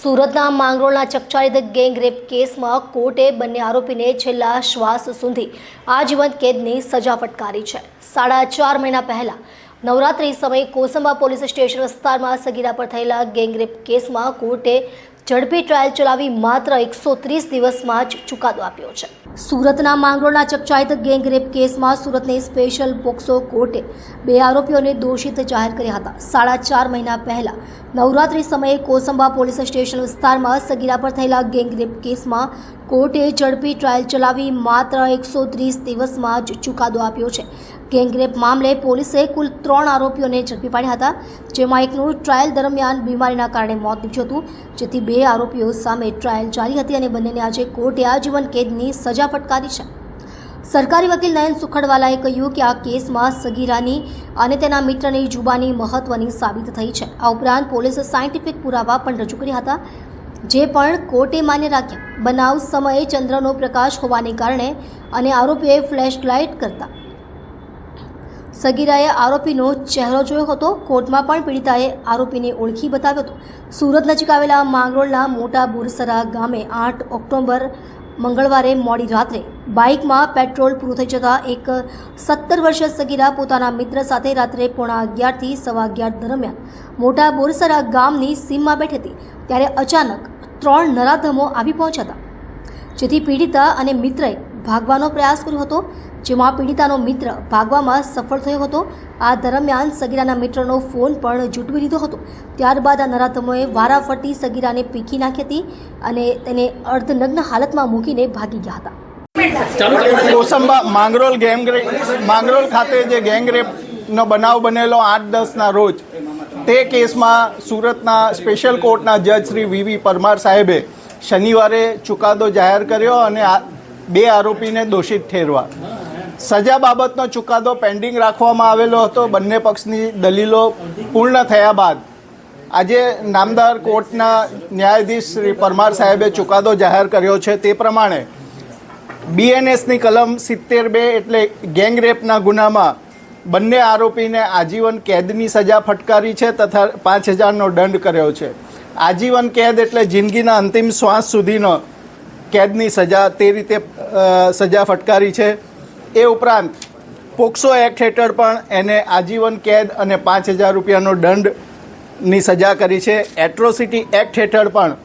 સુરતના માંગરોળના ચકચારિત ગેંગરેપ કેસમાં કોર્ટે બંને આરોપીને છેલ્લા શ્વાસ સુધી આજીવન કેદની સજા ફટકારી છે. સાડા ચાર મહિના પહેલા નવરાત્રી સમયે કોસંબા પોલીસ સ્ટેશન વિસ્તારમાં સગીરા પર થયેલા ગેંગરેપ કેસમાં કોર્ટે ઝડપી ટ્રાયલ ચલાવી માત્ર એકસો ત્રીસ દિવસમાં જ ચુકાદો આપ્યો છે. સુરતના માંગરોળના ચકચાયત ગેંગ રેપ કેસમાં સુરતની સ્પેશિયલ પોક્સો કોર્ટે બે આરોપીઓને દોષિત જાહેર કર્યા હતા. સાડા ચાર મહિના પહેલા નવરાત્રી સમયે કોસંબા પોલીસ સ્ટેશન વિસ્તારમાં સગીરા પર થયેલા ગેંગ રેપ કેસમાં કોર્ટે ઝડપી ટ્રાયલ ચલાવી માત્ર એકસો ત્રીસ દિવસમાં જ ચુકાદો આપ્યો છે. ગેંગરેપ મામલે પોલીસે કુલ ત્રણ આરોપીઓને ઝડપી પાડ્યા હતા, જેમાં એકનું ટ્રાયલ દરમિયાન બીમારીના કારણે મોત નીપજ્યું હતું, જેથી બે આરોપીઓ સામે ટ્રાયલ જારી હતી અને બંનેને આજે કોર્ટે આજીવન કેદની સજા ફટકારી છે. સરકારી વકીલ નયન સુખડવાલાએ કહ્યું કે આ કેસમાં સગીરાની અને તેના મિત્રની જુબાની મહત્વની સાબિત થઈ છે. આ ઉપરાંત પોલીસે સાયન્ટિફિક પુરાવા પણ રજૂ કર્યા હતા, જે પણ કોર્ટે માન્ય રાખ્યા. બનાવ સમયે ચંદ્રનો પ્રકાશ હોવાને કારણે અને આરોપીએ ફ્લેશ લાઇટ કરતા. સગીરાએ આરોપીનો ચહેરો જોયો હતો. કોર્ટમાં પણ પીડિતાએ આરોપીને ઓળખી બતાવ્યો હતો. સુરત નજીક આવેલા માંગરોળના મોટા બુરસરા ગામે આઠ ઓક્ટોબર મંગળવારે મોડી રાત્રે બાઇકમાં પેટ્રોલ પૂરું થઈ જતાં એક સત્તર વર્ષીય સગીરા પોતાના મિત્ર સાથે રાત્રે પોણા અગિયારથી સવા અગિયાર દરમિયાન મોટા બોરસરા ગામની સીમમાં બેઠી હતી. ત્યારે અચાનક ત્રણ નરાધમો આવી પહોંચ્યા હતા. જેથી પીડિતા અને મિત્રએ ભાગવાનો પ્રયાસ કર્યો હતો જેમાં પીડિતાનો મિત્ર ભાગવામાં સફળ થયો હતો. આ દરમિયાન સગીરાના મિત્રનો ફોન પણ જૂટવી લીધો હતો. ત્યારબાદ આ નરાધમોએ વારાફરતી સગીરાને પીખી નાખી હતી અને તેને અર્ધનગ્ન હાલતમાં મૂકીને ભાગી ગયા હતા. કોસંબા માંગરોલ ગેંગ માંગરોલ ખાતે જે ગેંગ રેપનો બનાવ બનેલો આઠ દસના રોજ તે કેસમાં સુરતના સ્પેશિયલ કોર્ટના જજ શ્રી વીવી પરમાર સાહેબે શનિવારે ચુકાદો જાહેર કર્યો અને બે આરોપીને દોષિત ઠેરવા. સજા બાબતનો ચુકાદો પેન્ડિંગ રાખવામાં આવેલો હતો. બંને પક્ષની દલીલો પૂર્ણ થયા બાદ આજે નામદાર કોર્ટના ન્યાયાધીશ શ્રી પરમાર સાહેબે ચુકાદો જાહેર કર્યો છે. તે પ્રમાણે બીએનએસની કલમ સિત્તેર બે એટલે ગેંગ રેપના ગુનામાં બંને આરોપીને આજીવન કેદની સજા ફટકારી છે તથા પાંચ હજારનો દંડ કર્યો છે. આજીવન કેદ એટલે જિંદગીના અંતિમ શ્વાસ સુધીનો કેદની સજા તે રીતે સજા ફટકારી છે. એ ઉપરાંત પોક્સો એક્ટ હેઠળ પણ એને આજીવન કેદ અને પાંચ હજાર રૂપિયાનો દંડની સજા કરી છે. એટ્રોસિટી એક્ટ હેઠળ પણ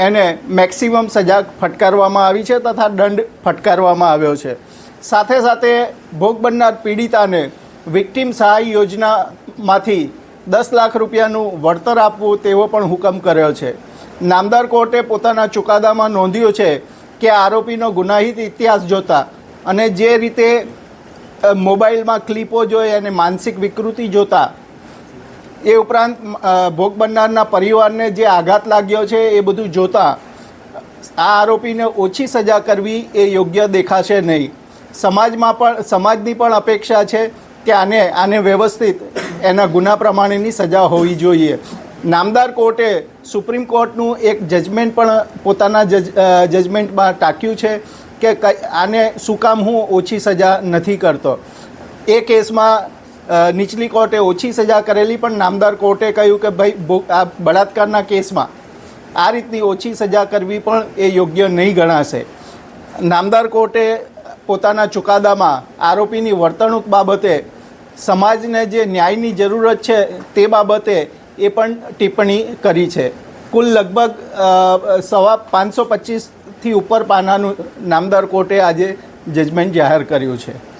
એને મેક્સિમમ સજા ફટકારવામાં આવી છે તથા દંડ ફટકારવામાં આવ્યો છે. સાથે સાથે ભોગ બનનાર પીડિતાને વિક્ટિમ સહાય યોજનામાંથી દસ લાખ રૂપિયાનું વળતર આપવું તેવો પણ હુકમ કર્યો છે. નામદાર કોર્ટે પોતાના ચુકાદામાં નોંધ્યું છે કે આરોપીનો ગુનાહિત ઇતિહાસ જોતા અને જે રીતે મોબાઈલમાં ક્લિપો જોઈ અને માનસિક વિકૃતિ જોતા, એ ઉપરાંત ભોગ બનનારના પરિવારને જે આઘાત લાગ્યો છે એ બધું જોતા, આ આરોપીને ઓછી સજા કરવી એ યોગ્ય દેખાશે નહીં. સમાજમાં પણ, સમાજની પણ અપેક્ષા છે કે આને આને વ્યવસ્થિત એના ગુના પ્રમાણેની સજા હોવી જોઈએ. નામદાર કોર્ટે સુપ્રીમ કોર્ટનું એક જજમેન્ટ પણ પોતાના જજ જજમેન્ટમાં ટાંક્યું છે કે આને શું કામ હું ઓછી સજા નથી કરતો. એ કેસમાં નીચલી કોર્ટે ઓછી સજા કરેલી, પણ નામદાર કોર્ટે કહ્યું કે ભાઈ આ બળાત્કારના કેસમાં આ રીતની ઓછી સજા કરવી પણ એ યોગ્ય નહીં ગણાશે. નામદાર કોર્ટે પોતાના ચુકાદામાં આરોપીની વર્તણૂક બાબતે સમાજને જે ન્યાયની જરૂરત છે તે બાબતે એ પણ ટિપ્પણી કરી છે. કુલ લગભગ સવા પાંચસો પચીસથી ઉપર પાનાનું નામદાર કોર્ટે આજે જજમેન્ટ જાહેર કર્યું છે.